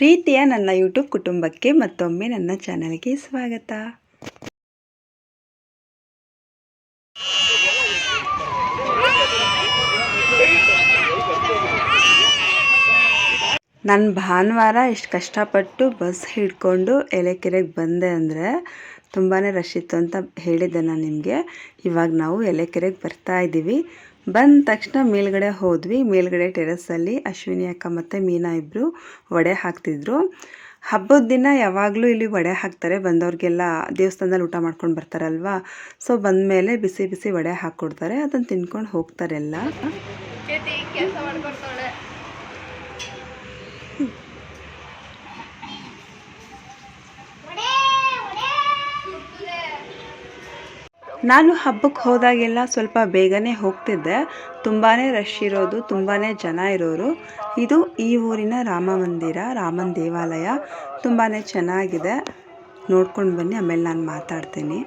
ಪ್ರೀತಿಯ ನನ್ನ ಯೂಟ್ಯೂಬ್ ಕುಟುಂಬಕ್ಕೆ ಮತ್ತೊಮ್ಮೆ ನನ್ನ ಚಾನಲ್ಗೆ ಸ್ವಾಗತ. ನಾನು ಭಾನುವಾರ ಇಷ್ಟು ಕಷ್ಟಪಟ್ಟು ಬಸ್ ಹಿಡ್ಕೊಂಡು ಎಲೆಕೆರೆಗೆ ಬಂದೆ ಅಂದರೆ ತುಂಬಾ ರಶ್ ಇತ್ತು ಅಂತ ಹೇಳಿದ್ದೆ ನಾನು ನಿಮಗೆ. ಇವಾಗ ನಾವು ಎಲೆಕೆರೆಗೆ ಬರ್ತಾ ಇದ್ದೀವಿ ಬಂದ ತಕ್ಷಣ ಮೇಲ್ಗಡೆ ಹೋದ್ವಿ. ಮೇಲ್ಗಡೆ ಟೆರೆಸಲ್ಲಿ ಅಶ್ವಿನಿ ಅಕ್ಕ ಮತ್ತು ಮೀನಾ ಇಬ್ಬರು ವಡೆ ಹಾಕ್ತಿದ್ರು. ಹಬ್ಬದ ದಿನ ಯಾವಾಗಲೂ ಇಲ್ಲಿ ವಡೆ ಹಾಕ್ತಾರೆ. ಬಂದವ್ರಿಗೆಲ್ಲ ದೇವಸ್ಥಾನದಲ್ಲಿ ಊಟ ಮಾಡ್ಕೊಂಡು ಬರ್ತಾರಲ್ವಾ? ಸೊ ಬಂದಮೇಲೆ ಬಿಸಿ ಬಿಸಿ ವಡೆ ಹಾಕ್ಕೊಡ್ತಾರೆ. ಅದನ್ನು ತಿನ್ಕೊಂಡು ಹೋಗ್ತಾರೆ ನಾನು ಹಬ್ಬಕ್ಕೆ ಹೋದಾಗೆಲ್ಲ ಸ್ವಲ್ಪ ಬೇಗನೆ ಹೋಗ್ತಿದ್ದೆ. ತುಂಬಾ ರಶ್ ಇರೋದು ತುಂಬಾ ಜನ ಇರೋರು. ಇದು ಈ ಊರಿನ ರಾಮ ಮಂದಿರ, ರಾಮನ ದೇವಾಲಯ. ತುಂಬಾ ಚೆನ್ನಾಗಿದೆ. ನೋಡ್ಕೊಂಡು ಬನ್ನಿ, ಆಮೇಲೆ ನಾನು ಮಾತಾಡ್ತೀನಿ.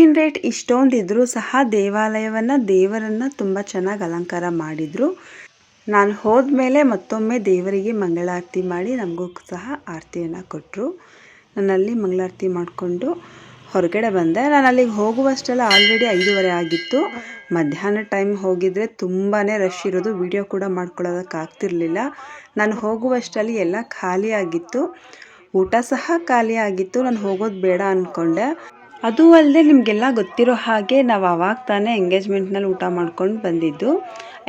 ಹೂವಿನ ರೇಟ್ ಇಷ್ಟೊಂದಿದ್ರೂ ಸಹ ದೇವಾಲಯವನ್ನು ದೇವರನ್ನು ತುಂಬ ಚೆನ್ನಾಗಿ ಅಲಂಕಾರ ಮಾಡಿದರು. ನಾನು ಹೋದ್ಮೇಲೆ ಮತ್ತೊಮ್ಮೆ ದೇವರಿಗೆ ಮಂಗಳಾರತಿ ಮಾಡಿ ನಮಗೂ ಸಹ ಆರತಿಯನ್ನು ಕೊಟ್ಟರು ನಾನಲ್ಲಿ ಮಂಗಳಾರತಿ ಮಾಡಿಕೊಂಡು ಹೊರಗಡೆ ಬಂದೆ. ನಾನು ಅಲ್ಲಿಗೆ ಹೋಗುವಷ್ಟೆಲ್ಲ ಆಲ್ರೆಡಿ ಐದೂವರೆ ಆಗಿತ್ತು. ಮಧ್ಯಾಹ್ನ ಟೈಮ್ ಹೋಗಿದ್ರೆ ತುಂಬಾ ರಶ್ ಇರೋದು. ವಿಡಿಯೋ ಕೂಡ ಮಾಡ್ಕೊಳ್ಳೋದಕ್ಕಾಗ್ತಿರಲಿಲ್ಲ ನಾನು ಹೋಗುವಷ್ಟರಲ್ಲಿ ಎಲ್ಲ ಖಾಲಿಯಾಗಿತ್ತು ಊಟ ಸಹ ಖಾಲಿಯಾಗಿತ್ತು ನಾನು ಹೋಗೋದು ಬೇಡ ಅಂದ್ಕೊಂಡೆ ಅದು ಅಲ್ಲದೆ ನಿಮಗೆಲ್ಲ ಗೊತ್ತಿರೋ ಹಾಗೆ ನಾವು ಅವಾಗ ತಾನೇ ಎಂಗೇಜ್ಮೆಂಟ್ನಲ್ಲಿ ಊಟ ಮಾಡ್ಕೊಂಡು ಬಂದಿದ್ದು.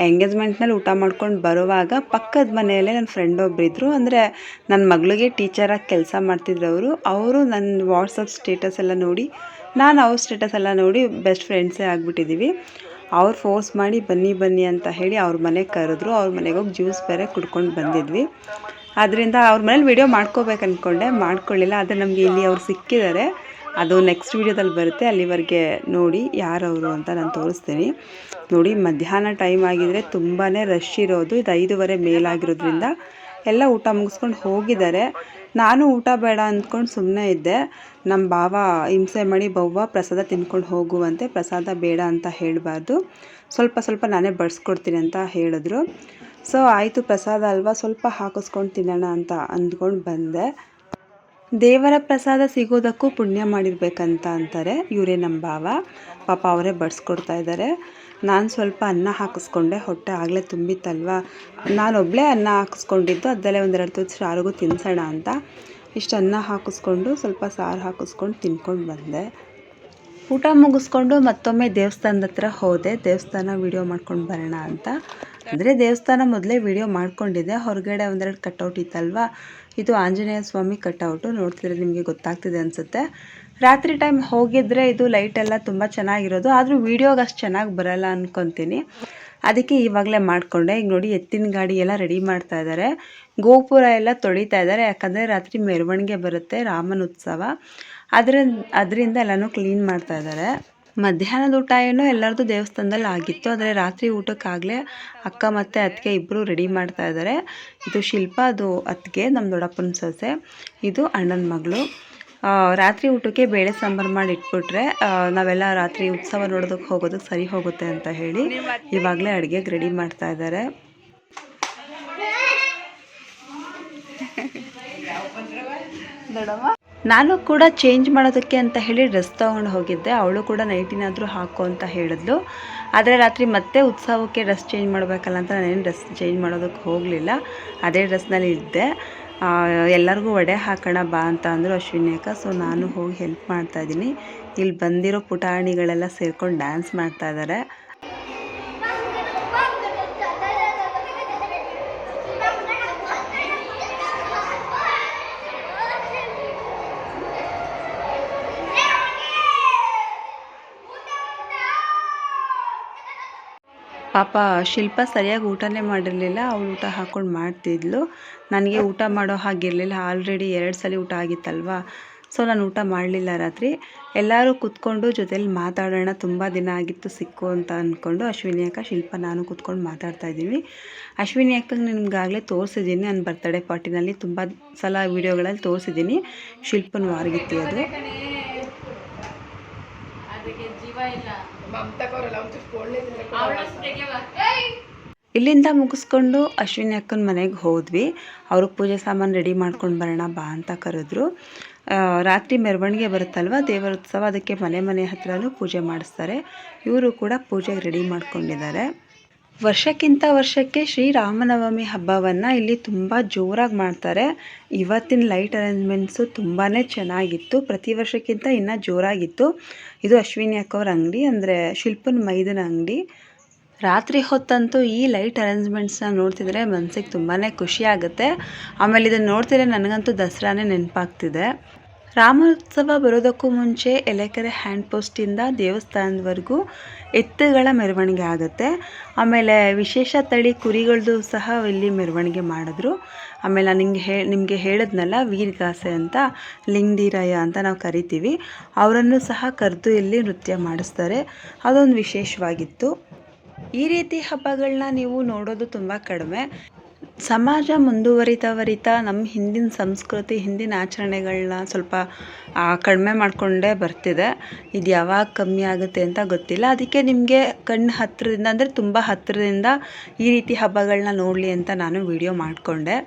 ಎಂಗೇಜ್ಮೆಂಟ್ನಲ್ಲಿ ಊಟ ಮಾಡ್ಕೊಂಡು ಬರುವಾಗ ಪಕ್ಕದ ಮನೆಯಲ್ಲೇ ನನ್ನ ಫ್ರೆಂಡ್ ಒಬ್ಬರಿದ್ದರು ಅಂದರೆ ನನ್ನ ಮಗಳಿಗೆ ಟೀಚರಾಗಿ ಕೆಲಸ ಮಾಡ್ತಿದ್ರು ಅವರು. ಅವರು ನನ್ನ ವಾಟ್ಸಪ್ ಸ್ಟೇಟಸ್ ಎಲ್ಲ ನೋಡಿ, ನಾನು ಅವ್ರ ಸ್ಟೇಟಸ್ ಎಲ್ಲ ನೋಡಿ ಬೆಸ್ಟ್ ಫ್ರೆಂಡ್ಸೇ ಆಗಿಬಿಟ್ಟಿದ್ದೀವಿ ಅವ್ರು ಫೋರ್ಸ್ ಮಾಡಿ ಬನ್ನಿ ಬನ್ನಿ ಅಂತ ಹೇಳಿ ಅವ್ರ ಮನೆಗೆ ಕರೆದ್ರು. ಅವ್ರ ಮನೆಗೆ ಹೋಗಿ ಜ್ಯೂಸ್ ಬೇರೆ ಕುಡ್ಕೊಂಡು ಬಂದಿದ್ವಿ. ಅದರಿಂದ ಅವ್ರ ಮನೇಲಿ ವಿಡಿಯೋ ಮಾಡ್ಕೋಬೇಕು ಅಂದ್ಕೊಂಡೆ ಮಾಡ್ಕೊಳ್ಳಿಲ್ಲ ಆದರೆ ನಮಗೆ ಇಲ್ಲಿ ಅವ್ರು ಸಿಕ್ಕಿದ್ದಾರೆ. ಅದು ನೆಕ್ಸ್ಟ್ ವೀಡಿಯೋದಲ್ಲಿ ಬರುತ್ತೆ. ಅಲ್ಲಿವರೆಗೆ ನೋಡಿ ಯಾರವರು ಅಂತ ನಾನು ತೋರಿಸ್ತೀನಿ. ನೋಡಿ, ಮಧ್ಯಾಹ್ನ ಟೈಮ್ ಆಗಿದರೆ ತುಂಬಾ ರಶ್ ಇರೋದು. ಇದು ಐದುವರೆ ಮೇಲಾಗಿರೋದ್ರಿಂದ ಎಲ್ಲ ಊಟ ಮುಗಿಸ್ಕೊಂಡು ಹೋಗಿದ್ದಾರೆ. ನಾನು ಊಟ ಬೇಡ ಅಂದ್ಕೊಂಡು ಸುಮ್ಮನೆ ಇದ್ದೆ. ನಮ್ಮ ಭಾವ ಹಿಂಸೆ ಮಾಡಿ ಬವ್ವ ಪ್ರಸಾದ ತಿನ್ಕೊಂಡು ಹೋಗುವಂತೆ ಪ್ರಸಾದ ಬೇಡ ಅಂತ ಹೇಳಬಾರ್ದು. ಸ್ವಲ್ಪ ಸ್ವಲ್ಪ ನಾನೇ ಬಡಿಸ್ಕೊಡ್ತೀನಿ ಅಂತ ಹೇಳಿದ್ರು. ಸೊ ಆಯಿತು ಪ್ರಸಾದ ಅಲ್ವಾ? ಸ್ವಲ್ಪ ಹಾಕಿಸ್ಕೊಂಡು ತಿನ್ನೋಣ ಅಂತ ಅಂದ್ಕೊಂಡು ಬಂದೆ. ದೇವರ ಪ್ರಸಾದ ಸಿಗೋದಕ್ಕೂ ಪುಣ್ಯ ಮಾಡಿರ್ಬೇಕಂತ ಅಂತಾರೆ ಇವರೇ ನಮ್ಮ ಭಾವ. ಪಾಪ ಅವರೇ ಬಡಿಸ್ಕೊಡ್ತಾ ಇದ್ದಾರೆ ನಾನು ಸ್ವಲ್ಪ ಅನ್ನ ಹಾಕಿಸ್ಕೊಂಡೆ, ಹೊಟ್ಟೆ ಆಗಲೇ ತುಂಬಿತ್ತಲ್ವ? ನಾನೊಬ್ಬಳೇ ಅನ್ನ ಹಾಕಿಸ್ಕೊಂಡಿದ್ದು, ಅದರಲ್ಲೇ ಒಂದೆರಡು ತುತ್ತು ಸಾರಿಗೂ ತಿನ್ಸೋಣ ಅಂತ. ಇಷ್ಟು ಅನ್ನ ಹಾಕಿಸ್ಕೊಂಡು, ಸ್ವಲ್ಪ ಸಾರು ಹಾಕಿಸ್ಕೊಂಡು ತಿನ್ಕೊಂಡು ಬಂದೆ. ಊಟ ಮುಗಿಸ್ಕೊಂಡು ಮತ್ತೊಮ್ಮೆ ದೇವಸ್ಥಾನದ ಹತ್ರ ಹೋದೆ. ದೇವಸ್ಥಾನ ವೀಡಿಯೋ ಮಾಡ್ಕೊಂಡು ಬರೋಣ ಅಂತ. ಅಂದರೆ ದೇವಸ್ಥಾನ ಮೊದಲೇ ವೀಡಿಯೋ ಮಾಡ್ಕೊಂಡಿದ್ದೆ. ಹೊರಗಡೆ ಒಂದೆರಡು ಕಟೌಟ್ ಇತ್ತಲ್ವ? ಇದು ಆಂಜನೇಯ ಸ್ವಾಮಿ ಕಟ್ಔಟು ನೋಡ್ತಿದ್ರೆ ನಿಮಗೆ ಗೊತ್ತಾಗ್ತಿದೆ ಅನಿಸುತ್ತೆ. ರಾತ್ರಿ ಟೈಮ್ ಹೋಗಿದ್ರೆ ಇದು ಲೈಟ್ ಎಲ್ಲ ತುಂಬ ಚೆನ್ನಾಗಿರೋದು, ಆದರೂ ವೀಡಿಯೋಗೆ ಅಷ್ಟು ಚೆನ್ನಾಗಿ ಬರಲ್ಲ ಅಂದ್ಕೊತೀನಿ ಅದಕ್ಕೆ ಇವಾಗಲೇ ಮಾಡಿಕೊಂಡೆ. ಈಗ ನೋಡಿ, ಎತ್ತಿನ ಗಾಡಿ ಎಲ್ಲ ರೆಡಿ ಮಾಡ್ತಾ ಇದ್ದಾರೆ ಗೋಪುರ ಎಲ್ಲ ತೊಳಿತಾ ಇದ್ದಾರೆ ಯಾಕಂದರೆ ರಾತ್ರಿ ಮೆರವಣಿಗೆ ಬರುತ್ತೆ, ರಾಮನ ಉತ್ಸವ. ಅದರ ಅದರಿಂದ ಎಲ್ಲನೂ ಕ್ಲೀನ್ ಮಾಡ್ತಾ ಇದ್ದಾರೆ ಮಧ್ಯಾಹ್ನದ ಊಟ ಏನೋ ಎಲ್ಲರದು ದೇವಸ್ಥಾನದಲ್ಲಿ ಆಗಿತ್ತು, ಆದರೆ ರಾತ್ರಿ ಊಟಕ್ಕಾಗಲೇ ಅಕ್ಕ ಮತ್ತು ಅತ್ತಿಗೆ ಇಬ್ಬರು ರೆಡಿ ಮಾಡ್ತಾ ಇದ್ದಾರೆ. ಇದು ಶಿಲ್ಪ, ಅದು ಅತ್ತಿಗೆ ನಮ್ಮ ದೊಡ್ಡಪ್ಪನ ಸೊಸೆ, ಇದು ಅಣ್ಣನ ಮಗಳು. ರಾತ್ರಿ ಊಟಕ್ಕೆ ಬೇಳೆ ಸಾಂಬಾರು ಮಾಡಿ ಇಟ್ಬಿಟ್ರೆ ನಾವೆಲ್ಲ ರಾತ್ರಿ ಉತ್ಸವ ನೋಡೋದಕ್ಕೆ ಹೋಗೋದಕ್ಕೆ ಸರಿ ಹೋಗುತ್ತೆ ಅಂತ ಹೇಳಿ ಇವಾಗಲೇ ಅಡುಗೆಗೆ ರೆಡಿ ಮಾಡ್ತಾ ಇದ್ದಾರೆ. ನಾನು ಕೂಡ ಚೇಂಜ್ ಮಾಡೋದಕ್ಕೆ ಅಂತ ಹೇಳಿ ಡ್ರೆಸ್ ತೊಗೊಂಡು ಹೋಗಿದ್ದೆ. ಅವಳು ಕೂಡ ನೈಟಿನಾದರೂ ಹಾಕು ಅಂತ ಹೇಳಿದ್ಲು. ಆದರೆ ರಾತ್ರಿ ಮತ್ತೆ ಉತ್ಸವಕ್ಕೆ ಡ್ರೆಸ್ ಚೇಂಜ್ ಮಾಡಬೇಕಲ್ಲ ಅಂತ ನಾನೇನು ಡ್ರೆಸ್ ಚೇಂಜ್ ಮಾಡೋದಕ್ಕೆ ಹೋಗಲಿಲ್ಲ. ಅದೇ ಡ್ರೆಸ್ನಲ್ಲಿ ಇದ್ದೆ. ಎಲ್ಲರಿಗೂ ವಡೆ ಹಾಕೋಣ ಬಾ ಅಂತ ಅಂದರು ಅಶ್ವಿನಿ ಅಕ್ಕ. ಸೊ ನಾನು ಹೋಗಿ ಹೆಲ್ಪ್ ಮಾಡ್ತಾಯಿದ್ದೀನಿ ಇಲ್ಲಿ ಬಂದಿರೋ ಪುಟಾಣಿಗಳೆಲ್ಲ ಸೇರ್ಕೊಂಡು ಡ್ಯಾನ್ಸ್ ಮಾಡ್ತಾ ಇದ್ದಾರೆ ಪಾಪ ಶಿಲ್ಪ ಸರಿಯಾಗಿ ಊಟನೇ ಮಾಡಿರಲಿಲ್ಲ. ಅವಳು ಊಟ ಹಾಕ್ಕೊಂಡು ಮಾಡ್ತಿದ್ಲು. ನನಗೆ ಊಟ ಮಾಡೋ ಹಾಗಿರಲಿಲ್ಲ ಆಲ್ರೆಡಿ ಎರಡು ಸಲ ಊಟ ಆಗಿತ್ತಲ್ವಾ? ಸೊ, ನಾನು ಊಟ ಮಾಡಲಿಲ್ಲ ರಾತ್ರಿ. ಎಲ್ಲರೂ ಕೂತ್ಕೊಂಡು ಜೊತೆಲಿ ಮಾತಾಡೋಣ. ತುಂಬ ದಿನ ಆಗಿತ್ತು ಸಿಕ್ಕು ಅಂತ ಅಂದ್ಕೊಂಡು ಅಶ್ವಿನಿ ಅಕ್ಕ, ಶಿಲ್ಪ ನಾನು ಕೂತ್ಕೊಂಡು ಮಾತಾಡ್ತಾ ಇದ್ದೀವಿ. ಅಶ್ವಿನಿ ಅಕ್ಕಂಗೆ ನಿಮ್ಗಾಗಲೇ ತೋರಿಸಿದ್ದೀನಿ. ನನ್ನ ಬರ್ತಡೇ ಪಾರ್ಟಿನಲ್ಲಿ ತುಂಬ ಸಲ ವೀಡಿಯೋಗಳಲ್ಲಿ ತೋರಿಸಿದ್ದೀನಿ. ಶಿಲ್ಪನ ವಾರಗಿತ್ತಿ ಅದು. ಅದಕ್ಕೆ ಜೀವ ಇಲ್ಲ. ಇಲ್ಲಿಂದ ಮುಗಿಸ್ಕೊಂಡು ಅಶ್ವಿನಿ ಅಕ್ಕನ ಮನೆಗೆ ಹೋದ್ವಿ. ಅವರು ಪೂಜೆ ಸಾಮಾನು ರೆಡಿ ಮಾಡ್ಕೊಂಡು ಬರೋಣ ಬಾ ಅಂತ ಕರೆದ್ರು. ರಾತ್ರಿ ಮೆರವಣಿಗೆ ಬರುತ್ತಲ್ವ? ದೇವರ ಉತ್ಸವ, ಅದಕ್ಕೆ ಮನೆ ಮನೆ ಹತ್ರನೂ ಪೂಜೆ ಮಾಡಿಸ್ತಾರೆ. ಇವರು ಕೂಡ ಪೂಜೆಗೆ ರೆಡಿ ಮಾಡ್ಕೊಂಡಿದ್ದಾರೆ. ವರ್ಷಕ್ಕಿಂತ ವರ್ಷಕ್ಕೆ ಶ್ರೀರಾಮನವಮಿ ಹಬ್ಬವನ್ನು ಇಲ್ಲಿ ತುಂಬ ಜೋರಾಗಿ ಮಾಡ್ತಾರೆ. ಇವತ್ತಿನ ಲೈಟ್ ಅರೇಂಜ್ಮೆಂಟ್ಸು ತುಂಬಾ ಚೆನ್ನಾಗಿತ್ತು. ಪ್ರತಿ ವರ್ಷಕ್ಕಿಂತ ಇನ್ನೂ ಜೋರಾಗಿತ್ತು. ಇದು ಅಶ್ವಿನಿ ಅಕ್ಕವ್ರ ಅಂಗಡಿ, ಅಂದರೆ ಶಿಲ್ಪನ ಮೈದನ ಅಂಗಡಿ. ರಾತ್ರಿ ಹೊತ್ತಂತೂ ಈ ಲೈಟ್ ಅರೇಂಜ್ಮೆಂಟ್ಸ್ನ ನೋಡ್ತಿದ್ರೆ ಮನಸ್ಸಿಗೆ ತುಂಬಾ ಖುಷಿ ಆಗುತ್ತೆ. ಆಮೇಲೆ ಇದನ್ನು ನೋಡ್ತಿದ್ರೆ ನನಗಂತೂ ದಸರಾನೇ ನೆನಪಾಗ್ತಿದೆ. ರಾಮೋತ್ಸವ ಬರೋದಕ್ಕೂ ಮುಂಚೆ ಎಲೆಕೆರೆ ಹ್ಯಾಂಡ್ ಪೋಸ್ಟಿಂದ ದೇವಸ್ಥಾನದವರೆಗೂ ಎತ್ತುಗಳ ಮೆರವಣಿಗೆ ಆಗುತ್ತೆ. ಆಮೇಲೆ ವಿಶೇಷ ತಳಿ ಕುರಿಗಳದ್ದು ಸಹ ಇಲ್ಲಿ ಮೆರವಣಿಗೆ ಮಾಡಿದ್ರು. ಆಮೇಲೆ ನಾನು ನಿಮಗೆ ಹೇ, ನಿಮಗೆ ಹೇಳಿದ್ನಲ್ಲ, ವೀರಗಾಸೆ ಅಂತ ಲಿಂಗೀರಯ್ಯ ಅಂತ ನಾವು ಕರಿತೀವಿ. ಅವರನ್ನು ಸಹ ಕರೆದು ಇಲ್ಲಿ ನೃತ್ಯ ಮಾಡಿಸ್ತಾರೆ. ಅದೊಂದು ವಿಶೇಷವಾಗಿತ್ತು. ಈ ರೀತಿ ಹಬ್ಬಗಳನ್ನ ನೀವು ನೋಡೋದು ತುಂಬ ಕಡಿಮೆ. ಸಮಾಜ ಮುಂದುವರಿತಾ ವರಿತಾ ನಮ್ಮ ಹಿಂದಿನ ಸಂಸ್ಕೃತಿ, ಹಿಂದಿನ ಆಚರಣೆಗಳನ್ನ ಸ್ವಲ್ಪ ಕಡಿಮೆ ಮಾಡಿಕೊಂಡೇ ಬರ್ತಿದೆ. ಇದು ಯಾವಾಗ ಕಮ್ಮಿ ಆಗುತ್ತೆ ಅಂತ ಗೊತ್ತಿಲ್ಲ. ಅದಕ್ಕೆ ನಿಮಗೆ ಕಣ್ಣು ಹತ್ತಿರದಿಂದ ಅಂದರೆ ತುಂಬ ಹತ್ತಿರದಿಂದ ಈ ರೀತಿ ಹಬ್ಬಗಳನ್ನ ನೋಡಲಿ ಅಂತ ನಾನು ವಿಡಿಯೋ ಮಾಡಿಕೊಂಡೆ.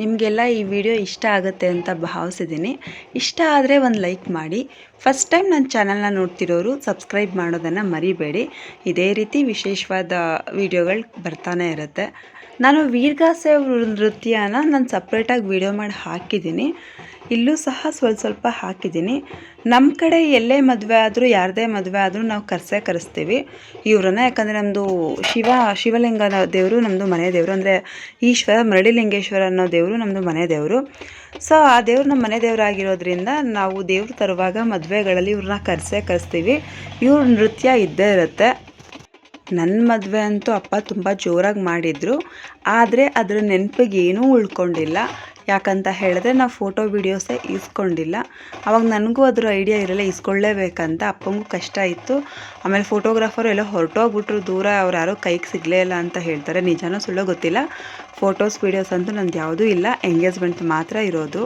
ನಿಮಗೆಲ್ಲ ಈ ವಿಡಿಯೋ ಇಷ್ಟ ಆಗುತ್ತೆ ಅಂತ ಭಾವಿಸಿದ್ದೀನಿ ಇಷ್ಟ ಆದರೆ ಒಂದು ಲೈಕ್ ಮಾಡಿ. ಫಸ್ಟ್ ಟೈಮ್ ನನ್ನ ಚಾನಲ್ನ ನೋಡ್ತಿರೋರು ಸಬ್ಸ್ಕ್ರೈಬ್ ಮಾಡೋದನ್ನು ಮರಿಬೇಡಿ. ಇದೇ ರೀತಿ ವಿಶೇಷವಾದ ವಿಡಿಯೋಗಳು ಬರ್ತಾನೆ ಇರುತ್ತೆ. ನಾನು ವೀರಗಾಸೆ ನೃತ್ಯನ ನಾನು ಸಪ್ರೇಟಾಗಿ ವಿಡಿಯೋ ಮಾಡಿ ಹಾಕಿದ್ದೀನಿ. ಇಲ್ಲೂ ಸಹ ಸ್ವಲ್ಪ ಸ್ವಲ್ಪ ಹಾಕಿದ್ದೀನಿ. ನಮ್ಮ ಕಡೆ ಎಲ್ಲೇ ಮದುವೆ ಆದರೂ, ಯಾರದೇ ಮದುವೆ ಆದರೂ ನಾವು ಕರೆಸೇ ಕರೆಸ್ತೀವಿ. ಇವ್ರನ್ನ, ಯಾಕಂದರೆ ನಮ್ಮದು ಶಿವ, ಶಿವಲಿಂಗ ದೇವರು ನಮ್ಮದು ಮನೆ ದೇವರು. ಅಂದರೆ ಈಶ್ವರ, ಮರಳಿಲಿಂಗೇಶ್ವರ ಅನ್ನೋ ದೇವರು ನಮ್ಮದು ಮನೆ ದೇವರು. ಸೊ ಆ ದೇವ್ರು ನಮ್ಮ ಮನೆ ದೇವರಾಗಿರೋದ್ರಿಂದ ನಾವು ದೇವ್ರು ತರುವಾಗ ಮದುವೆಗಳಲ್ಲಿ ಇವ್ರನ್ನ ಕರೆಸೇ ಕರೆಸ್ತೀವಿ. ಇವ್ರ ನೃತ್ಯ ಇದ್ದೇ ಇರುತ್ತೆ. ನನ್ನ ಮದುವೆ ಅಂತೂ ಅಪ್ಪ ತುಂಬ ಜೋರಾಗಿ ಮಾಡಿದರು, ಆದರೆ ಅದರ ನೆನಪಿಗೆ ಏನೂ ಉಳ್ಕೊಂಡಿಲ್ಲ. ಯಾಕಂತ ಹೇಳಿದ್ರೆ ನಾವು ಫೋಟೋ ವೀಡಿಯೋಸೇ ಇಸ್ಕೊಂಡಿಲ್ಲ ಅವಾಗ ನನಗೂ ಅದ್ರ ಐಡಿಯಾ ಇರಲ್ಲ ಇಸ್ಕೊಳ್ಳೇಬೇಕಂತ ಅಪ್ಪಂಗೂ ಕಷ್ಟ ಇತ್ತು. ಆಮೇಲೆ ಫೋಟೋಗ್ರಾಫರು ಎಲ್ಲ ಹೊರಟೋಗ್ಬಿಟ್ರು ದೂರ, ಅವ್ರು ಯಾರೋ ಕೈಗೆ ಸಿಗಲೇ ಇಲ್ಲ ಅಂತ ಹೇಳ್ತಾರೆ. ನಿಜಾನೂ ಸುಳ್ಳೋ ಗೊತ್ತಿಲ್ಲ. ಫೋಟೋಸ್, ವೀಡಿಯೋಸ್ ಅಂತೂ ನಂದು ಯಾವುದೂ ಇಲ್ಲ. ಎಂಗೇಜ್ಮೆಂಟ್ ಮಾತ್ರ ಇರೋದು.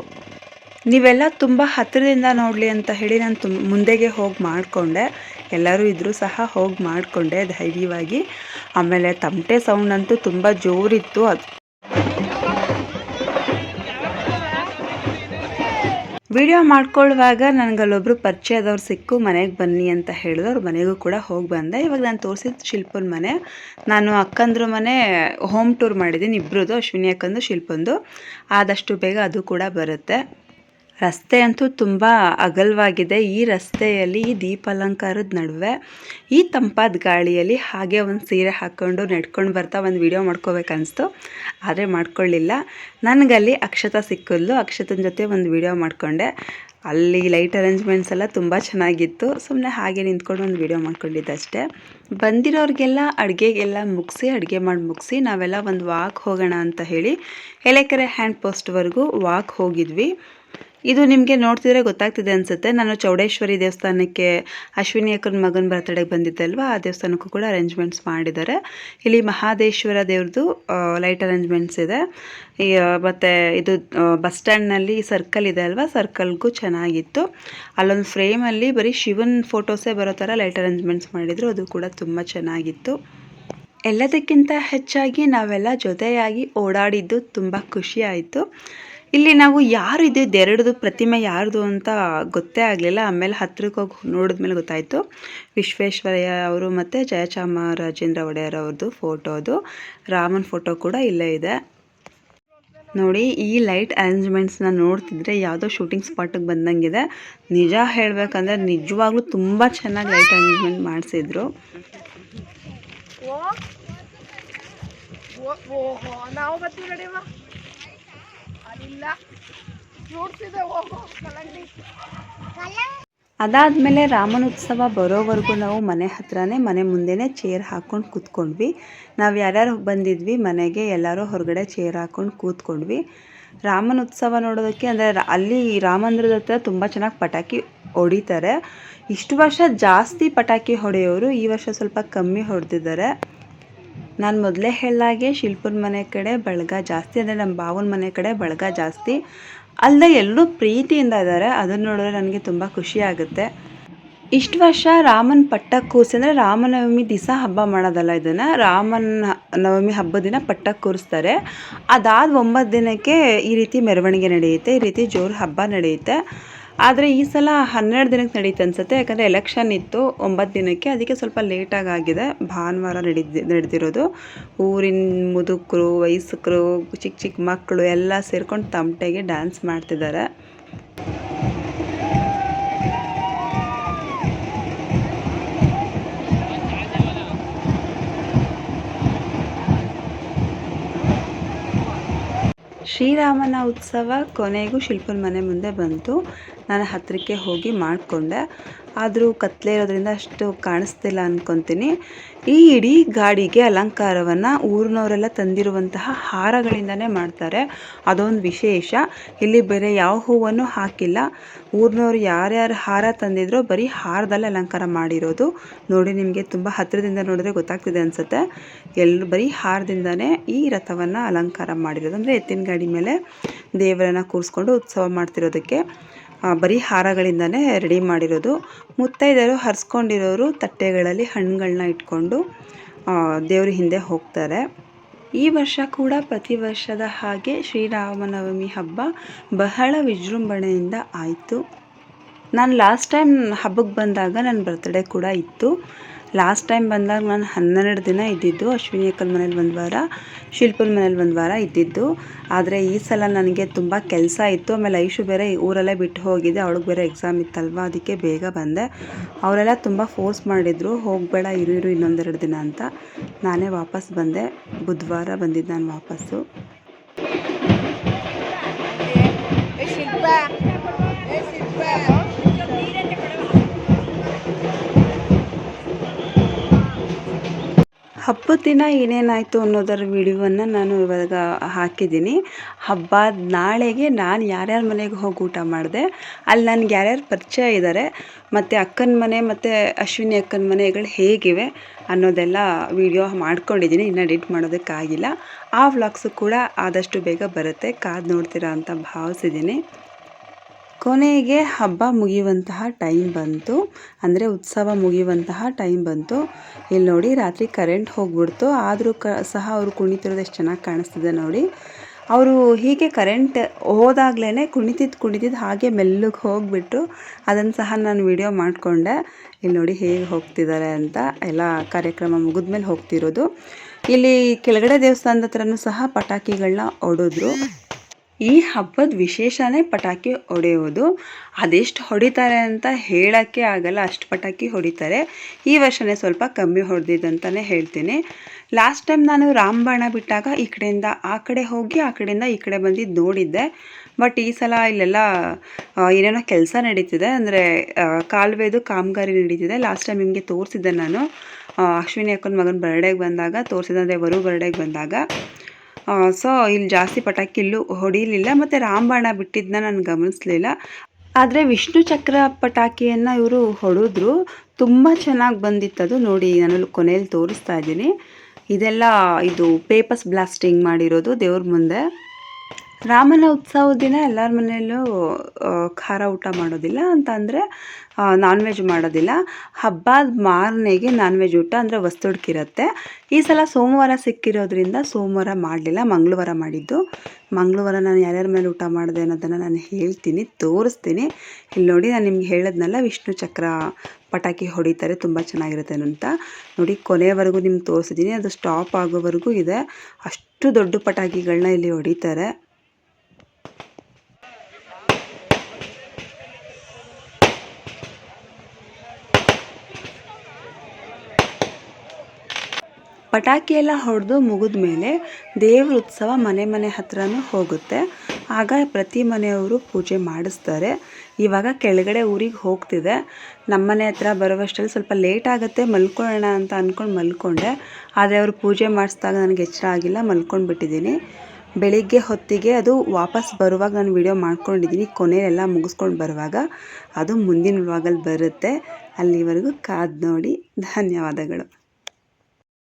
ನೀವೆಲ್ಲ ತುಂಬ ಹತ್ತಿರದಿಂದ ನೋಡಲಿ ಅಂತ ಹೇಳಿ ನಾನು ತುಂಬ ಮುಂದೆಗೆ ಹೋಗಿ ಮಾಡಿಕೊಂಡೆ. ಎಲ್ಲರೂ ಇದ್ದರೂ ಸಹ ಹೋಗಿ ಮಾಡಿಕೊಂಡೆ ಧೈರ್ಯವಾಗಿ. ಆಮೇಲೆ ತಮಟೆ ಸೌಂಡ್ ಅಂತೂ ತುಂಬ ಜೋರಿತ್ತು. ಅದು ವಿಡಿಯೋ ಮಾಡ್ಕೊಳ್ಳುವಾಗ ನನಗೆ ಅಲ್ಲೊಬ್ರು ಪರಿಚಯದವ್ರು ಸಿಕ್ಕು, ಮನೆಗೆ ಬನ್ನಿ ಅಂತ ಹೇಳಿದ್ರು ಅವ್ರ ಮನೆಗೂ ಕೂಡ ಹೋಗಿ ಬಂದೆ. ಇವಾಗ ನಾನು ತೋರಿಸಿದ ಶಿಲ್ಪನ ಮನೆ. ನಾನು ಅಕ್ಕಂದ್ರ ಮನೆ ಹೋಮ್ ಟೂರ್ ಮಾಡಿದ್ದೀನಿ ಇಬ್ಬರದು ಅಶ್ವಿನಿ ಅಕ್ಕಂದು, ಶಿಲ್ಪಂದು. ಆದಷ್ಟು ಬೇಗ ಅದು ಕೂಡ ಬರುತ್ತೆ. ರಸ್ತೆ ಅಂತೂ ತುಂಬ ಅಗಲವಾಗಿದೆ. ಈ ರಸ್ತೆಯಲ್ಲಿ ಈ ದೀಪಾಲಂಕಾರದ ನಡುವೆ ಈ ತಂಪಾದ ಗಾಳಿಯಲ್ಲಿ ಹಾಗೆ ಒಂದು ಸೀರೆ ಹಾಕ್ಕೊಂಡು ನಡ್ಕೊಂಡು ಬರ್ತಾ ಒಂದು ವಿಡಿಯೋ ಮಾಡ್ಕೋಬೇಕನ್ನಿಸ್ತು ಆದರೆ ಮಾಡ್ಕೊಳ್ಳಿಲ್ಲ. ನನಗಲ್ಲಿ ಅಕ್ಷತ ಸಿಕ್ಕಿದ್ಲು. ಅಕ್ಷತನ ಜೊತೆ ಒಂದು ವಿಡಿಯೋ ಮಾಡಿಕೊಂಡೆ. ಅಲ್ಲಿ ಲೈಟ್ ಅರೇಂಜ್ಮೆಂಟ್ಸ್ ಎಲ್ಲ ತುಂಬ ಚೆನ್ನಾಗಿತ್ತು. ಸುಮ್ಮನೆ ಹಾಗೆ ನಿಂತ್ಕೊಂಡು ಒಂದು ವಿಡಿಯೋ ಮಾಡ್ಕೊಂಡಿದ್ದಷ್ಟೇ. ಬಂದಿರೋರಿಗೆಲ್ಲ ಅಡುಗೆಗೆಲ್ಲ ಮುಗಿಸಿ, ಅಡುಗೆ ಮಾಡಿ ಮುಗಿಸಿ ನಾವೆಲ್ಲ ಒಂದು ವಾಕ್ ಹೋಗೋಣ ಅಂತ ಹೇಳಿ ಎಲೆಕೆರೆ ಹ್ಯಾಂಡ್ ಪೋಸ್ಟ್ವರೆಗೂ ವಾಕ್ ಹೋಗಿದ್ವಿ. ಇದು ನಿಮಗೆ ನೋಡ್ತಿದ್ರೆ ಗೊತ್ತಾಗ್ತಿದೆ ಅನಿಸುತ್ತೆ. ನಾನು ಚೌಡೇಶ್ವರಿ ದೇವಸ್ಥಾನಕ್ಕೆ ಅಶ್ವಿನಿ ಅಕ್ಕನ ಮಗನ ಬರ್ತಡೆಗೆ ಬಂದಿದ್ದೆ ಅಲ್ವಾ ಆ ದೇವಸ್ಥಾನಕ್ಕೂ ಕೂಡ ಅರೇಂಜ್ಮೆಂಟ್ಸ್ ಮಾಡಿದ್ದಾರೆ. ಇಲ್ಲಿ ಮಹಾದೇಶ್ವರ ದೇವ್ರದ್ದು ಲೈಟ್ ಅರೇಂಜ್ಮೆಂಟ್ಸ್ ಇದೆ. ಮತ್ತು ಇದು ಬಸ್ ಸ್ಟ್ಯಾಂಡ್ನಲ್ಲಿ ಸರ್ಕಲ್ ಇದೆ ಅಲ್ವಾ? ಸರ್ಕಲ್ಗೂ ಚೆನ್ನಾಗಿತ್ತು. ಅಲ್ಲೊಂದು ಫ್ರೇಮಲ್ಲಿ ಬರೀ ಶಿವನ್ ಫೋಟೋಸೇ ಬರೋ ಥರ ಲೈಟ್ ಅರೇಂಜ್ಮೆಂಟ್ಸ್ ಮಾಡಿದರು. ಅದು ಕೂಡ ತುಂಬ ಚೆನ್ನಾಗಿತ್ತು. ಎಲ್ಲದಕ್ಕಿಂತ ಹೆಚ್ಚಾಗಿ ನಾವೆಲ್ಲ ಜೊತೆಯಾಗಿ ಓಡಾಡಿದ್ದು ತುಂಬ ಖುಷಿ ಆಯಿತು. ಇಲ್ಲಿ ನಾವು ಯಾರು ಇದು ಎರಡದು ಪ್ರತಿಮೆ ಯಾರ್ದು ಅಂತ ಗೊತ್ತೇ ಆಗಲಿಲ್ಲ. ಆಮೇಲೆ ಹತ್ರಕ್ಕೆ ಹೋಗಿ ನೋಡಿದ್ಮೇಲೆ ಗೊತ್ತಾಯಿತು. ವಿಶ್ವೇಶ್ವರಯ್ಯ ಅವರು ಮತ್ತು ಜಯಚಾಮರಾಜೇಂದ್ರ ಒಡೆಯರ್ ಅವ್ರದ್ದು ಫೋಟೋ ಅದು. ರಾಮನ ಫೋಟೋ ಕೂಡ ಇಲ್ಲೇ ಇದೆ. ನೋಡಿ, ಈ ಲೈಟ್ ಅರೇಂಜ್ಮೆಂಟ್ಸ್ನ ನೋಡ್ತಿದ್ರೆ ಯಾವುದೋ ಶೂಟಿಂಗ್ ಸ್ಪಾಟಿಗೆ ಬಂದಂಗಿದೆ. ನಿಜ ಹೇಳಬೇಕಂದ್ರೆ ನಿಜವಾಗ್ಲೂ ತುಂಬ ಚೆನ್ನಾಗಿ ಲೈಟ್ ಅರೇಂಜ್ಮೆಂಟ್ ಮಾಡಿಸಿದ್ರು. ನಾವು ಬರ್ತೀವಿ ರಾಮನ ಉತ್ಸವ ಹೋಗೋ ಬರೋವರೆಗೂ ನಾವು ಮನೆ ಹತ್ರನೇ, ಮನೆ ಮುಂದೆನೇ ಚೇರ್ ಹಾಕ್ಕೊಂಡು ಕೂತ್ಕೊಂಡ್ವಿ. ನಾವು ಯಾರ್ಯಾರು ಬಂದಿದ್ವಿ, ಮನೆಗೆ ಎಲ್ಲರೂ ಹೊರಗಡೆ ಚೇರ್ ಹಾಕೊಂಡು ಕೂತ್ಕೊಂಡ್ವಿ. ರಾಮನೋತ್ಸವ ನೋಡೋದಕ್ಕೆ ಅಂದರೆ ಅಲ್ಲಿ ರಾಮಂದ್ರದ ಹತ್ರ ತುಂಬ ಚೆನ್ನಾಗಿ ಪಟಾಕಿ ಹೊಡಿತಾರೆ. ಇಷ್ಟು ವರ್ಷ ಜಾಸ್ತಿ ಪಟಾಕಿ ಹೊಡೆಯೋರು ಈ ವರ್ಷ ಸ್ವಲ್ಪ ಕಮ್ಮಿ ಹೊಡೆದಿದ್ದಾರೆ. ನಾನು ಮೊದಲೇ ಹೇಳಾಗೆ ಶಿಲ್ಪನ ಮನೆ ಕಡೆ ಬಳಗ ಜಾಸ್ತಿ ಅಂದರೆ ನಮ್ಮ ಬಾವನ ಮನೆ ಕಡೆ ಬಳಗ ಜಾಸ್ತಿ. ಅಲ್ಲದೆ ಎಲ್ಲರೂ ಪ್ರೀತಿಯಿಂದ ಇದ್ದಾರೆ ಅದನ್ನು ನೋಡಿದ್ರೆ ನನಗೆ ತುಂಬ ಖುಷಿ ಆಗುತ್ತೆ. ಇಷ್ಟು ವರ್ಷ ರಾಮನ ಪಟ್ಟ ಕೂರಿಸಿ ಅಂದರೆ ರಾಮನವಮಿ ದಿವಸ ಹಬ್ಬ ಮಾಡೋದಲ್ಲ ಇದನ್ನು, ರಾಮನ ನವಮಿ ಹಬ್ಬದ ದಿನ ಪಟ್ಟ ಕೂರಿಸ್ತಾರೆ. ಅದಾದ ಒಂಬತ್ತು ದಿನಕ್ಕೆ ಈ ರೀತಿ ಮೆರವಣಿಗೆ ನಡೆಯುತ್ತೆ, ಈ ರೀತಿ ಜೋರು ಹಬ್ಬ ನಡೆಯುತ್ತೆ. ಆದರೆ ಈ ಸಲ ಹನ್ನೆರಡು ದಿನಕ್ಕೆ ನಡೀತು ಅನ್ಸುತ್ತೆ. ಯಾಕಂದರೆ ಎಲೆಕ್ಷನ್ ಇತ್ತು ಒಂಬತ್ತು ದಿನಕ್ಕೆ. ಅದಕ್ಕೆ ಸ್ವಲ್ಪ ಲೇಟಾಗಿ ಆಗಿದೆ. ಭಾನುವಾರ ನಡೆದಿ ನಡೆದಿರೋದು. ಊರಿನ ಮುದುಕರು, ವಯಸ್ಕರು ಚಿಕ್ಕ ಚಿಕ್ಕ ಮಕ್ಕಳು ಎಲ್ಲ ಸೇರ್ಕೊಂಡು ತಮಟೆಗೆ ಡ್ಯಾನ್ಸ್ ಮಾಡ್ತಿದ್ದಾರೆ. ಶ್ರೀರಾಮನ ಉತ್ಸವ ಕೊನೆಗೂ ಶಿಲ್ಪನ ಮನೆ ಮುಂದೆ ಬಂತು. ನಾನು ಹತ್ತಿರಕ್ಕೆ ಹೋಗಿ ಮಾಡಿಕೊಂಡೆ. ಆದರೂ ಕತ್ತಲೆ ಇರೋದ್ರಿಂದ ಅಷ್ಟು ಕಾಣಿಸ್ತಿಲ್ಲ ಅಂದ್ಕೊತೀನಿ ಈ ಇಡೀ ಗಾಡಿಗೆ ಅಲಂಕಾರವನ್ನು ಊರಿನವರೆಲ್ಲ ತಂದಿರುವಂತಹ ಹಾರಗಳಿಂದನೇ ಮಾಡ್ತಾರೆ. ಅದೊಂದು ವಿಶೇಷ. ಇಲ್ಲಿ ಬೇರೆ ಯಾವ ಹೂವನ್ನು ಹಾಕಿಲ್ಲ. ಊರಿನವ್ರು ಯಾರ್ಯಾರು ಹಾರ ತಂದಿದ್ರೋ ಬರೀ ಹಾರದಲ್ಲೇ ಅಲಂಕಾರ ಮಾಡಿರೋದು. ನೋಡಿ ನಿಮಗೆ ತುಂಬ ಹತ್ತಿರದಿಂದ ನೋಡಿದ್ರೆ ಗೊತ್ತಾಗ್ತಿದೆ ಅನಿಸುತ್ತೆ. ಎಲ್ಲರೂ ಬರೀ ಹಾರದಿಂದನೇ ಈ ರಥವನ್ನು ಅಲಂಕಾರ ಮಾಡಿರೋದು. ಅಂದರೆ ಎತ್ತಿನ ಗಾಡಿ ಮೇಲೆ ದೇವರನ್ನು ಕೂರಿಸ್ಕೊಂಡು ಉತ್ಸವ ಮಾಡ್ತಿರೋದಕ್ಕೆ. ಬರೀ ಹಾರಗಳಿಂದನೇ ರೆಡಿ ಮಾಡಿರೋದು. ಮುತ್ತೈದೆಯರು ಹರಿಸ್ಕೊಂಡಿರೋರು ತಟ್ಟೆಗಳಲ್ಲಿ ಹಣ್ಣುಗಳನ್ನ ಇಟ್ಕೊಂಡು ದೇವ್ರ ಹಿಂದೆ ಹೋಗ್ತಾರೆ. ಈ ವರ್ಷ ಕೂಡ ಪ್ರತಿ ವರ್ಷದ ಹಾಗೆ ಶ್ರೀರಾಮನವಮಿ ಹಬ್ಬ ಬಹಳ ವಿಜೃಂಭಣೆಯಿಂದ ಆಯಿತು. ನಾನು ಲಾಸ್ಟ್ ಟೈಮ್ ಹಬ್ಬಕ್ಕೆ ಬಂದಾಗ ನನ್ನ ಬರ್ತ್ಡೇ ಕೂಡ ಇತ್ತು. ಲಾಸ್ಟ್ ಟೈಮ್ ಬಂದಾಗ ನಾನು ಹನ್ನೆರಡು ದಿನ ಇದ್ದಿದ್ದು, ಅಶ್ವಿನಿ ಅಕ್ಕನ ಮನೇಲಿ ಒಂದು ವಾರ, ಶಿಲ್ಪನ ಮನೇಲಿ ಒಂದು ವಾರ ಇದ್ದಿದ್ದು. ಆದರೆ ಈ ಸಲ ನನಗೆ ತುಂಬ ಕೆಲಸ ಇತ್ತು. ಆಮೇಲೆ ಐಶು ಬೇರೆ ಊರಲ್ಲೇ ಬಿಟ್ಟು ಹೋಗಿದ್ದೆ ಅವಳಿಗೆ ಬೇರೆ ಎಕ್ಸಾಮ್ ಇತ್ತಲ್ವ? ಅದಕ್ಕೆ ಬೇಗ ಬಂದೆ. ಅವರೆಲ್ಲ ತುಂಬ ಫೋರ್ಸ್ ಮಾಡಿದರು. ಹೋಗಬೇಡ, ಇರು ಇರು ಇನ್ನೊಂದೆರಡು ದಿನ ಅಂತ. ನಾನೇ ವಾಪಸ್ ಬಂದೆ. ಬುಧವಾರ ಬಂದಿದ್ದು ನಾನು ವಾಪಸ್ಸು. ಹಬ್ಬದ ದಿನ ಏನೇನಾಯಿತು ಅನ್ನೋದರ ವಿಡಿಯೋವನ್ನು ನಾನು ಇವಾಗ ಹಾಕಿದ್ದೀನಿ. ಹಬ್ಬ ನಾಳೆಗೆ ನಾನು ಯಾರ್ಯಾರ ಮನೆಗೆ ಹೋಗಿ ಊಟ ಮಾಡಿದೆ, ಅಲ್ಲಿ ನನಗೆ ಯಾರ್ಯಾರು ಪರಿಚಯ ಇದ್ದಾರೆ ಮತ್ತು ಅಕ್ಕನ ಮನೆ ಮತ್ತು ಅಶ್ವಿನಿ ಅಕ್ಕನ ಮನೆಗಳು ಹೇಗಿವೆ ಅನ್ನೋದೆಲ್ಲ ವಿಡಿಯೋ ಮಾಡ್ಕೊಂಡಿದ್ದೀನಿ, ಇನ್ನು ಎಡಿಟ್ ಮಾಡೋದಕ್ಕಾಗಿಲ್ಲ. ಆ ವ್ಲಾಗ್ಸು ಕೂಡ ಆದಷ್ಟು ಬೇಗ ಬರುತ್ತೆ, ಕಾದು ನೋಡ್ತೀರಾ ಅಂತ ಭಾವಿಸಿದ್ದೀನಿ. ಕೊನೆಗೆ ಹಬ್ಬ ಮುಗಿಯುವಂತಹ ಟೈಮ್ ಬಂತು. ಅಂದರೆ ಉತ್ಸವ ಮುಗಿಯುವಂತಹ ಟೈಮ್ ಬಂತು. ಇಲ್ಲಿ ನೋಡಿ ರಾತ್ರಿ ಕರೆಂಟ್ ಹೋಗ್ಬಿಡ್ತು. ಆದರೂ ಕ, ಸಹ ಅವರು ಕುಣಿತಿರೋದು ಎಷ್ಟು ಚೆನ್ನಾಗಿ ಕಾಣಿಸ್ತಿದೆ ನೋಡಿ. ಅವರು ಹೀಗೆ ಕರೆಂಟ್ ಹೋದಾಗ್ಲೇ ಕುಣಿತಿದ್ದು ಕುಣಿತಿದ್ದು ಹಾಗೆ ಮೆಲ್ಲಗೆ ಹೋಗಿಬಿಟ್ಟು ಅದನ್ನು ಸಹ ನಾನು ವಿಡಿಯೋ ಮಾಡಿಕೊಂಡೆ. ಇಲ್ಲಿ ನೋಡಿ ಹೇಗೆ ಹೋಗ್ತಿದ್ದಾರೆ ಅಂತ ಎಲ್ಲ ಕಾರ್ಯಕ್ರಮ ಮುಗಿದ್ಮೇಲೆ ಹೋಗ್ತಿರೋದು. ಇಲ್ಲಿ ಕೆಳಗಡೆ ದೇವಸ್ಥಾನದ ಹತ್ರನೂ ಸಹ ಪಟಾಕಿಗಳನ್ನ ಹೊಡೆದ್ರು. ಈ ಹಬ್ಬದ ವಿಶೇಷನೇ ಪಟಾಕಿ ಹೊಡೆಯೋದು. ಅದೆಷ್ಟು ಹೊಡಿತಾರೆ ಅಂತ ಹೇಳೋಕ್ಕೆ ಆಗಲ್ಲ, ಅಷ್ಟು ಪಟಾಕಿ ಹೊಡಿತಾರೆ. ಈ ವರ್ಷನೇ ಸ್ವಲ್ಪ ಕಮ್ಮಿ ಹೊಡೆದಿದ್ದಂತಲೇ ಹೇಳ್ತೀನಿ. ಲಾಸ್ಟ್ ಟೈಮ್ ನಾನು ರಾಮಬಾಣ ಬಿಟ್ಟಾಗ ಈ ಕಡೆಯಿಂದ ಆ ಕಡೆ ಹೋಗಿ, ಆ ಕಡೆಯಿಂದ ಈ ಕಡೆ ಬಂದಿದ್ದು ನೋಡಿದ್ದೆ. ಬಟ್ ಈ ಸಲ ಇಲ್ಲೆಲ್ಲ ಏನೇನೋ ಕೆಲಸ ನಡೀತಿದೆ. ಅಂದರೆ ಕಾಲುವೆದು ಕಾಮಗಾರಿ ನಡೀತಿದೆ. ಲಾಸ್ಟ್ ಟೈಮ್ ನಿಮಗೆ ತೋರಿಸಿದ್ದೆ ನಾನು. ಅಶ್ವಿನಿ ಅಕ್ಕನ ಮಗನ ಬರ್ಡೇಗೆ ಬಂದಾಗ ತೋರಿಸಿದೆ ಅಂದರೆ ವರು ಬರ್ಡೇಗೆ ಬಂದಾಗ. ಸೊ ಇಲ್ಲಿ ಜಾಸ್ತಿ ಪಟಾಕಿ ಇಲ್ಲೂ ಹೊಡಿಲಿಲ್ಲ, ಮತ್ತು ರಾಮಬಾಣ ಬಿಟ್ಟಿದ್ದನ್ನ ನಾನು ಗಮನಿಸಲಿಲ್ಲ. ಆದರೆ ವಿಷ್ಣು ಚಕ್ರ ಪಟಾಕಿಯನ್ನು ಇವರು ಹೊಡೆದ್ರು, ತುಂಬ ಚೆನ್ನಾಗಿ ಬಂದಿತ್ತು ಅದು ನೋಡಿ ನಾನು ಕೊನೆಯಲ್ಲಿ ತೋರಿಸ್ತಾ ಇದ್ದೀನಿ. ಇದೆಲ್ಲ ಇದು ಪೇಪರ್ಸ್ ಬ್ಲಾಸ್ಟಿಂಗ್ ಮಾಡಿರೋದು ದೇವ್ರ ಮುಂದೆ. ರಾಮನ ಉತ್ಸವದ ದಿನ ಎಲ್ಲರ ಮನೆಯಲ್ಲೂ ಖಾರ ಊಟ ಮಾಡೋದಿಲ್ಲ ಅಂತ ಅಂದರೆ ನಾನ್ ವೆಜ್ ಮಾಡೋದಿಲ್ಲ. ಹಬ್ಬದ ಮಾರನೆಗೆ ನಾನ್ ವೆಜ್ ಊಟ ಅಂದರೆ ವಸ್ತುಡ್ಕಿರುತ್ತೆ ಈ ಸಲ ಸೋಮವಾರ ಸಿಕ್ಕಿರೋದ್ರಿಂದ ಸೋಮವಾರ ಮಾಡಲಿಲ್ಲ, ಮಂಗಳವಾರ ಮಾಡಿದ್ದು. ಮಂಗಳವಾರ ನಾನು ಯಾರ್ಯಾರ ಮೇಲೆ ಊಟ ಮಾಡಿದೆ ಅನ್ನೋದನ್ನು ನಾನು ಹೇಳ್ತೀನಿ, ತೋರಿಸ್ತೀನಿ. ಇಲ್ಲಿ ನೋಡಿ ನಾನು ನಿಮ್ಗೆ ಹೇಳಿದ್ನಲ್ಲ, ವಿಷ್ಣು ಚಕ್ರ ಪಟಾಕಿ ಹೊಡಿತಾರೆ, ತುಂಬ ಚೆನ್ನಾಗಿರುತ್ತೆ ಅಂತ ನೋಡಿ ಕೊನೆಯವರೆಗೂ ನಿಮ್ಗೆ ತೋರಿಸಿದ್ದೀನಿ, ಅದು ಸ್ಟಾಪ್ ಆಗೋವರೆಗೂ ಇದೆ. ಅಷ್ಟು ದೊಡ್ಡ ಪಟಾಕಿಗಳನ್ನ ಇಲ್ಲಿ ಹೊಡಿತಾರೆ. ಪಟಾಕಿ ಎಲ್ಲ ಹೊಡೆದು ಮುಗಿದ ಮೇಲೆ ದೇವ್ರ ಉತ್ಸವ ಮನೆ ಮನೆ ಹತ್ರನೂ ಹೋಗುತ್ತೆ. ಆಗ ಪ್ರತಿ ಮನೆಯವರು ಪೂಜೆ ಮಾಡಿಸ್ತಾರೆ. ಇವಾಗ ಕೆಳಗಡೆ ಊರಿಗೆ ಹೋಗ್ತಿದೆ. ನಮ್ಮ ಮನೆ ಹತ್ರ ಬರುವಷ್ಟರಲ್ಲಿ ಸ್ವಲ್ಪ ಲೇಟ್ ಆಗುತ್ತೆ, ಮಲ್ಕೊಳ್ಳೋಣ ಅಂತ ಅಂದ್ಕೊಂಡು ಮಲ್ಕೊಂಡೆ. ಆದರೆ ಅವರು ಪೂಜೆ ಮಾಡಿಸಿದಾಗ ನನಗೆ ಎಚ್ಚರ ಆಗಿಲ್ಲ, ಮಲ್ಕೊಂಡು ಬಿಟ್ಟಿದ್ದೀನಿ. ಬೆಳಿಗ್ಗೆ ಹೊತ್ತಿಗೆ ಅದು ವಾಪಸ್ ಬರುವಾಗ ನಾನು ವಿಡಿಯೋ ಮಾಡ್ಕೊಂಡಿದ್ದೀನಿ ಕೊನೆಯೆಲ್ಲ ಮುಗಿಸ್ಕೊಂಡು ಬರುವಾಗ. ಅದು ಮುಂದಿನ ವ್ಲಾಗಲ್ಲಿ ಬರುತ್ತೆ. ಅಲ್ಲಿವರೆಗೂ ಕಾದು ನೋಡಿ. ಧನ್ಯವಾದಗಳು.